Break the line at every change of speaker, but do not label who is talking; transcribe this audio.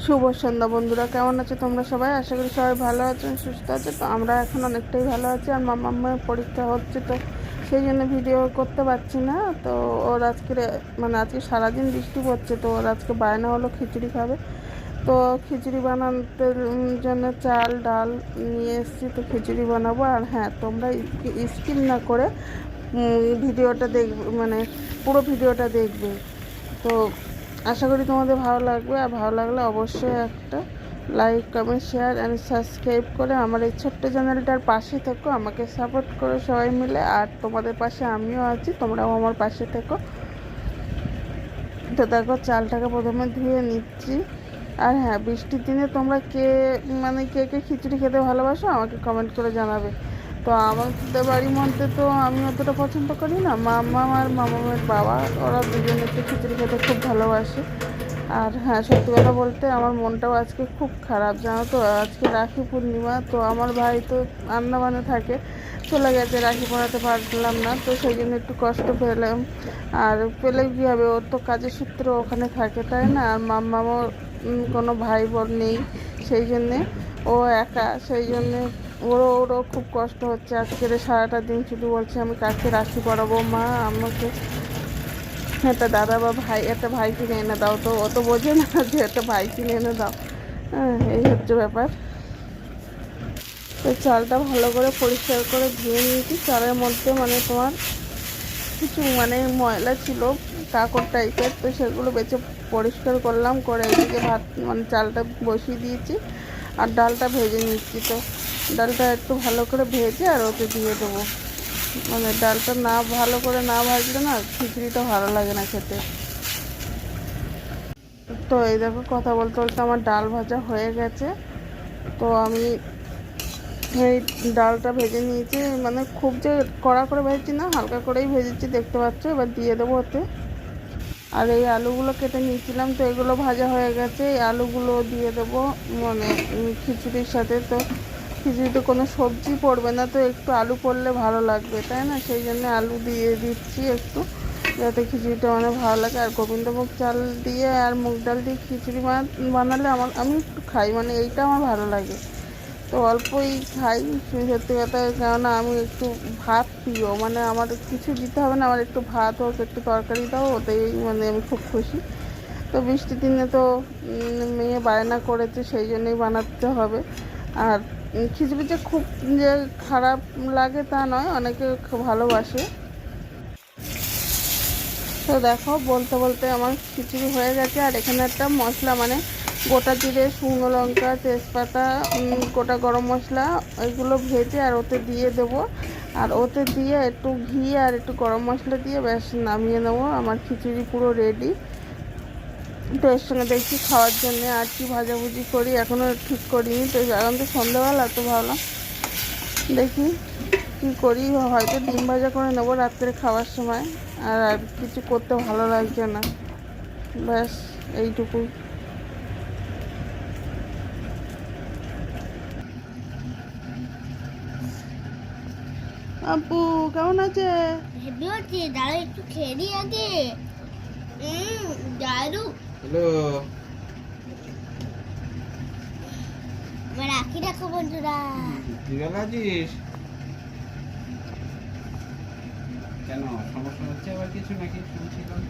শুভ সন্ধ্যা বন্ধুরা, কেমন আছে তোমরা সবাই? আশা করি সবাই ভালো আছেন সুস্থ আছে। তো আমরা এখন অনেকটাই ভালো আছি আর মামা মামার পরীক্ষা হচ্ছে, তো সেই জন্য ভিডিও করতে পারছি না। তো ওর আজকে মানে আজকে সারাদিন বৃষ্টি পড়ছে, তো ওর আজকে বায়না হলো, খিচুড়ি খাবে। তো খিচুড়ি বানাতে জন্য চাল, ডাল নিয়ে এসেছি, তো খিচুড়ি বানাবো। আর হ্যাঁ তোমরা স্কিপ না করে ভিডিওটা দেখবে মানে পুরো ভিডিওটা দেখবে। তো আশা করি তোমাদের ভালো লাগবে, আর ভালো লাগলে অবশ্যই একটা like comment share and subscribe করে আমার এই ছোট্ট চ্যানেলটার পাশে থেকো, আমাকে সাপোর্ট করো সবাই মিলে, আর তোমাদের পাশে আমিও আছি, তোমরাও আমার পাশে থেকো। তো দেখো, চালটাকে প্রথমে ধুয়ে নিচ্ছি। আর হ্যাঁ বৃষ্টির দিনে তোমরা কে মানে কে কে খিচুড়ি খেতে ভালোবাসো, আমাকে কমেন্ট করে জানাবে। তো আমাদের বাড়ির মধ্যে তো আমি অতটা পছন্দ করি না। মামা আর মামামের বাবা, ওরা দুজনে একটু খিচুড়ি খেতে খুব ভালোবাসে। আর হ্যাঁ সত্যি কথা বলতে আমার মনটাও আজকে খুব খারাপ, জানো তো? আজকে রাখি পূর্ণিমা, তো আমার ভাই তো আন্দামানে থাকে। চলে গেছে, রাখি পড়াতে পারলাম না, তো সেই জন্য একটু কষ্ট পেলাম। আর পেলে কী হবে? ওর তো কাজের সূত্র ওখানে থাকে, তাই না? আর মামামও কোনো ভাই বোন নেই, সেই জন্যে ও একা, সেই জন্যে ওরও ওরও খুব কষ্ট হচ্ছে। আজকের সারাটা দিন শুধু বলছে, আমি কাকে রাখি পড়াবো, মা, আমাকে একটা দাদা বা ভাই, একটা ভাই কিনে এনে দাও তো। ও তো বোঝে না যে একটা ভাই কিনে এনে দাও। হ্যাঁ এই হচ্ছে ব্যাপার। তো চালটা ভালো করে পরিষ্কার করে ধুয়ে নিয়েছি। চালের মধ্যে মানে তোমার কিছু মানে ময়লা ছিল কাকড় টাইপের, তো সেগুলো বেছে পরিষ্কার করলাম, করে এদিকে ভাত মানে চালটা বসিয়ে দিয়েছি। আর ডালটা ভেজে নিচ্ছি তো। ডালটা একটু ভালো করে ভেজে আর ওকে দিয়ে দেবো। মানে ডালটা না ভালো করে না ভাজলে না খিচুড়িটা ভালো লাগে না খেতে। তো এই দেখো কথা বলতে বলতে আমার ডাল ভাজা হয়ে গেছে। তো আমি এই ডালটা ভেজে নিয়েছি মানে খুব যে কড়া করে ভেজেছি না, হালকা করেই ভেজেছি, দেখতে পাচ্ছ? এবার দিয়ে দেবো ওতে। আর এই আলুগুলো কেটে নিয়েছিলাম, তো এগুলো ভাজা হয়ে গেছে। এই আলুগুলো দিয়ে দেবো মানে খিচুড়ির সাথে। তো খিচুড়িতে কোনো সবজি পড়বে না, তো একটু আলু পড়লে ভালো লাগবে, তাই না? সেই জন্য আলু দিয়ে দিচ্ছি একটু, যাতে খিচুড়িটা অনেক ভালো লাগে। আর গোবিন্দভোগ চাল দিয়ে আর মুগ ডাল দিয়ে খিচুড়ি বানালে আমার, আমি একটু খাই মানে এইটা আমার ভালো লাগে। তো অল্পই খাই, সত্যি কথা, কেননা আমি একটু ভাত প্রিয় মানে আমার কিছু দিতে হবে না, আমার একটু ভাত হোক, একটু তরকারি দাও, ওতেই মানে আমি খুব খুশি। তো বৃষ্টির দিনে তো মেয়ে বায়না করেছে, সেই জন্যই বানাতে হবে। আর খিচুড়ি যে খুব যে খারাপ লাগে তা নয়, অনেকে ভালোবাসে। তো দেখো, বলতে বলতে আমার খিচুড়ি হয়ে গেছে, আর এখানে একটা মশলা মানে গোটা জিরে, শুকনো লঙ্কা, তেজপাতা গোটা গরম মশলা, এগুলো ভেজে আর ওতে দিয়ে দেবো। আর ওতে দিয়ে একটু ঘি আর একটু গরম মশলা দিয়ে ব্যাস নামিয়ে নেব, আমার খিচুড়ি পুরো রেডি তো এর সঙ্গে দেখছি, খাওয়ার জন্য আর কি ভাজাভুজি করি এখনও ঠিক করিনি। তো এখন তো সন্ধ্যাবেলা তো ভাবলাম দেখি কি করি, হয়তো ডিম ভাজা করে নেব রাত্রে খাওয়ার সময়। আর আর কিছু করতে ভালো লাগছে না। ব্যাস এইটুকুই আপু, কেমন আছে?
হেভি দাঁড়া একটু খেয়ে দিই আগে। হুম দারু
হ্যালো।
রাখি রাখো বন্ধুরা।
কি ভালো আছিস? কেন সমস্যা হচ্ছে আবার কিছু নাকি? শুনছিলাম।